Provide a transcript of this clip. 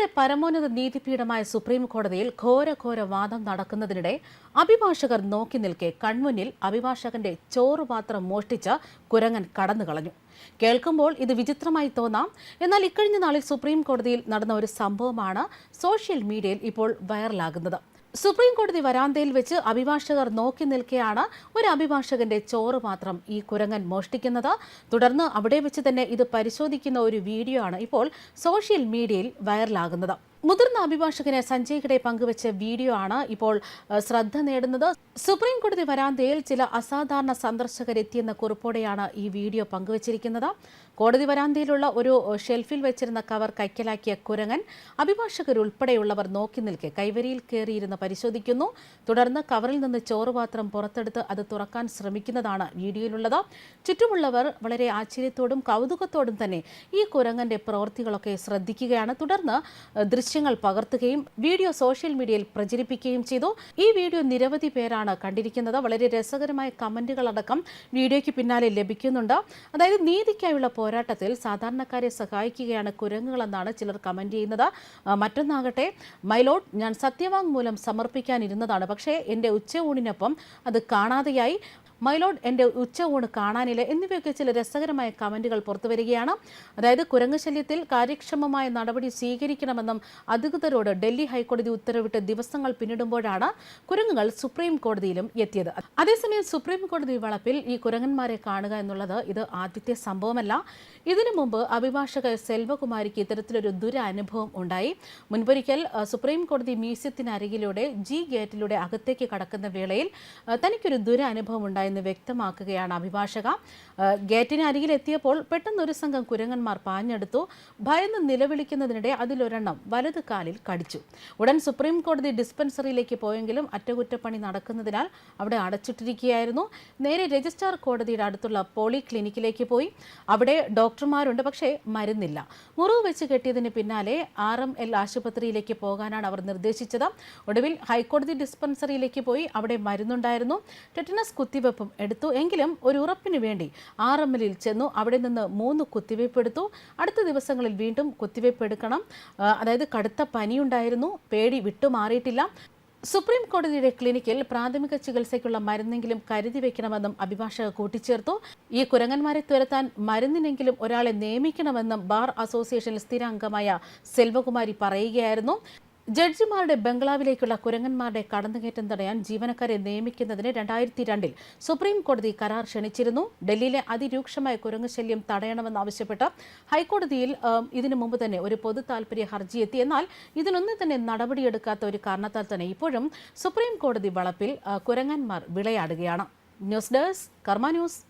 ഇന്ത്യയുടെ പരമോന്നത നീതിപീഠമായ സുപ്രീം കോടതിയിൽ വാദം നടക്കുന്നതിനിടെ അഭിഭാഷകർ നോക്കി നിൽക്കെ കൺമുന്നിൽ അഭിഭാഷകന്റെ ചോറുപാത്രം മോഷ്ടിച്ച കുരങ്ങൻ കടന്നു കളഞ്ഞു. കേൾക്കുമ്പോൾ ഇത് വിചിത്രമായി തോന്നാം. എന്നാൽ ഇക്കഴിഞ്ഞ നാളിൽ സുപ്രീം കോടതിയിൽ നടന്ന ഒരു സംഭവമാണ് സോഷ്യൽ മീഡിയയിൽ ഇപ്പോൾ വൈറലാകുന്നത്. സുപ്രീം കോടതി വരാന്തയിൽ വെച്ച് അഭിഭാഷകർ നോക്കി നിൽക്കെയാണ് ഒരു അഭിഭാഷകന്റെ ചോറ് മാത്രം ഈ കുരങ്ങൻ മോഷ്ടിക്കുന്നത്. തുടർന്ന് അവിടെ വെച്ച് തന്നെ ഇത് പരിശോധിക്കുന്ന ഒരു വീഡിയോ ആണ് ഇപ്പോൾ സോഷ്യൽ മീഡിയയിൽ വൈറലാകുന്നത്. മുതിർന്ന അഭിഭാഷകന് സഞ്ജയ് കിടെ പങ്കുവച്ച വീഡിയോ ആണ് ഇപ്പോൾ ശ്രദ്ധ നേടുന്നത്. സുപ്രീം കോടതി വരാന്തയിൽ ചില അസാധാരണ സന്ദർശകരെത്തിയെന്ന കുറിപ്പോടെയാണ് ഈ വീഡിയോ പങ്കുവച്ചിരിക്കുന്നത്. കോടതി വരാന്തയിലുള്ള ഒരു ഷെൽഫിൽ വെച്ചിരുന്ന കവർ കൈക്കലാക്കിയ കുരങ്ങൻ അഭിഭാഷകരുൾപ്പെടെയുള്ളവർ നോക്കി നിൽക്കെ കൈവരിയിൽ കയറിയിരുന്ന് പരിശോധിക്കുന്നു. തുടർന്ന് കവറിൽ നിന്ന് ചോറുപാത്രം പുറത്തെടുത്ത് അത് തുറക്കാൻ ശ്രമിക്കുന്നതാണ് വീഡിയോയിലുള്ളത്. ചുറ്റുമുള്ളവർ വളരെ ആശ്ചര്യത്തോടും കൗതുകത്തോടും തന്നെ ഈ കുരങ്ങന്റെ പ്രവൃത്തികളൊക്കെ ശ്രദ്ധിക്കുകയാണ്. തുടർന്ന് ഏഹ്, ദൃശ്യങ്ങൾ പകർത്തുകയും വീഡിയോ സോഷ്യൽ മീഡിയയിൽ പ്രചരിപ്പിക്കുകയും ചെയ്തു. ഈ വീഡിയോ നിരവധി പേരാണ് കണ്ടിരിക്കുന്നത്. വളരെ രസകരമായ കമന്റുകളടക്കം വീഡിയോയ്ക്ക് പിന്നാലെ ലഭിക്കുന്നുണ്ട്. അതായത് നീതിക്കായുള്ള പോരാട്ടത്തിൽ സാധാരണക്കാരെ സഹായിക്കുകയാണ് കുരങ്ങുകളെന്നാണ് ചിലർ കമന്റ് ചെയ്യുന്നത്. മറ്റൊന്നാകട്ടെ മൈലോട്ട് ഞാൻ സത്യവാങ്മൂലം സമർപ്പിക്കാനിരുന്നതാണ്. പക്ഷേ എന്റെ ഉച്ചയൂണിനൊപ്പം അത് കാണാതെയായി. മൈലോഡ് എന്റെ ഊണ് കാണാനില്ല എന്നിവയൊക്കെ ചില രസകരമായ കമന്റുകൾ പുറത്തുവരികയാണ് അതായത് കുരങ്ങ് ശല്യത്തിൽ കാര്യക്ഷമമായ നടപടി സ്വീകരിക്കണമെന്നും അധികൃതരോട് ഡൽഹി ഹൈക്കോടതി ഉത്തരവിട്ട് ദിവസങ്ങൾ പിന്നിടുമ്പോഴാണ് കുരങ്ങുകൾ സുപ്രീം കോടതിയിലും എത്തിയത്. അതേസമയം സുപ്രീം കോടതി വളപ്പിൽ ഈ കുരങ്ങന്മാരെ കാണുക എന്നുള്ളത് ഇത് ആദ്യത്തെ സംഭവമല്ല. ഇതിനു മുമ്പ് അഭിഭാഷക സെൽവകുമാരിക്ക് ഇത്തരത്തിലൊരു ദുരനുഭവം ഉണ്ടായി. മുൻപൊരിക്കൽ സുപ്രീം കോടതി മ്യൂസിയത്തിനരികിലൂടെ ജി ഗേറ്റിലൂടെ അകത്തേക്ക് കടക്കുന്ന വേളയിൽ തനിക്കൊരു ദുരനുഭവം ഉണ്ടായെന്ന് വ്യക്തമാക്കുകയാണ് അഭിഭാഷക. ഗേറ്റിന് അരികിൽ എത്തിയപ്പോൾ പെട്ടെന്ന് ഒരു സംഘം കുരങ്ങന്മാർ പാഞ്ഞെടുത്തു. ഭയന്ന് നിലവിളിക്കുന്നതിനിടെ അതിലൊരെണ്ണം വലത് കാലിൽ കടിച്ചു. ഉടൻ സുപ്രീം കോടതി ഡിസ്പെൻസറിയിലേക്ക് പോയെങ്കിലും അറ്റകുറ്റപ്പണി നടക്കുന്നതിനാൽ അവിടെ അടച്ചിട്ടിരിക്കുകയായിരുന്നു. നേരെ രജിസ്ട്രാർ കോടതിയുടെ അടുത്തുള്ള പോളി ക്ലിനിക്കിലേക്ക് പോയി. അവിടെ ഡോക്ടർമാരുണ്ട് പക്ഷേ മരുന്നില്ല. മുറിവ് വെച്ച് കെട്ടിയതിന് പിന്നാലെ ആർ എം എൽ ആശുപത്രിയിലേക്ക് പോകാനാണ് അവർ നിർദ്ദേശിച്ചത്. ഒടുവിൽ ഹൈക്കോടതി ഡിസ്പെൻസറിയിലേക്ക് പോയി. അവിടെ മരുന്നുണ്ടായിരുന്നു. ടെറ്റനസ് കുത്തിവെപ്പും എടുത്തു. എങ്കിലും ഒരു ഉറപ്പിനു വേണ്ടി എല്ലിൽ ചെന്നു. അവിടെ നിന്ന് മൂന്ന് കുത്തിവയ്പ് എടുത്തു. അടുത്ത ദിവസങ്ങളിൽ വീണ്ടും കുത്തിവയ്പ് എടുക്കണം. അതായത് കടുത്ത പനിയുണ്ടായിരുന്നു. പേടി വിട്ടുമാറിയിട്ടില്ല. സുപ്രീം കോടതിയുടെ ക്ലിനിക്കിൽ പ്രാഥമിക ചികിത്സയ്ക്കുള്ള മരുന്നെങ്കിലും കരുതി വെക്കണമെന്നും അഭിഭാഷക കൂട്ടിച്ചേർത്തു. ഈ കുരങ്ങന്മാരെ തുരത്താൻ മരുന്നിനെങ്കിലും ഒരാളെ നിയമിക്കണമെന്നും ബാർ അസോസിയേഷനിൽ സ്ഥിരാംഗമായ സെൽവകുമാരി പറയുകയായിരുന്നു. ജഡ്ജിമാരുടെ ബംഗ്ലാവിലേക്കുള്ള കുരങ്ങന്മാരുടെ കടന്നുകയറ്റം തടയാൻ ജീവനക്കാരെ നിയമിക്കുന്നതിന് രണ്ടായിരത്തി രണ്ടിൽ സുപ്രീം കോടതി കരാർ ക്ഷണിച്ചിരുന്നു. ഡൽഹിയിലെ അതിരൂക്ഷമായ കുരങ്ങ് ശല്യം തടയണമെന്നാവശ്യപ്പെട്ട് ഹൈക്കോടതിയിൽ ഇതിനു മുമ്പ് തന്നെ ഒരു പൊതു താൽപര്യ ഹർജി എത്തി എന്നാൽ ഇതിനൊന്നും തന്നെ നടപടിയെടുക്കാത്ത ഒരു കാരണത്താൽ തന്നെ ഇപ്പോഴും സുപ്രീം കോടതി വളപ്പിൽ കുരങ്ങന്മാർ വിളയാടുകയാണ്. News desk Karma news.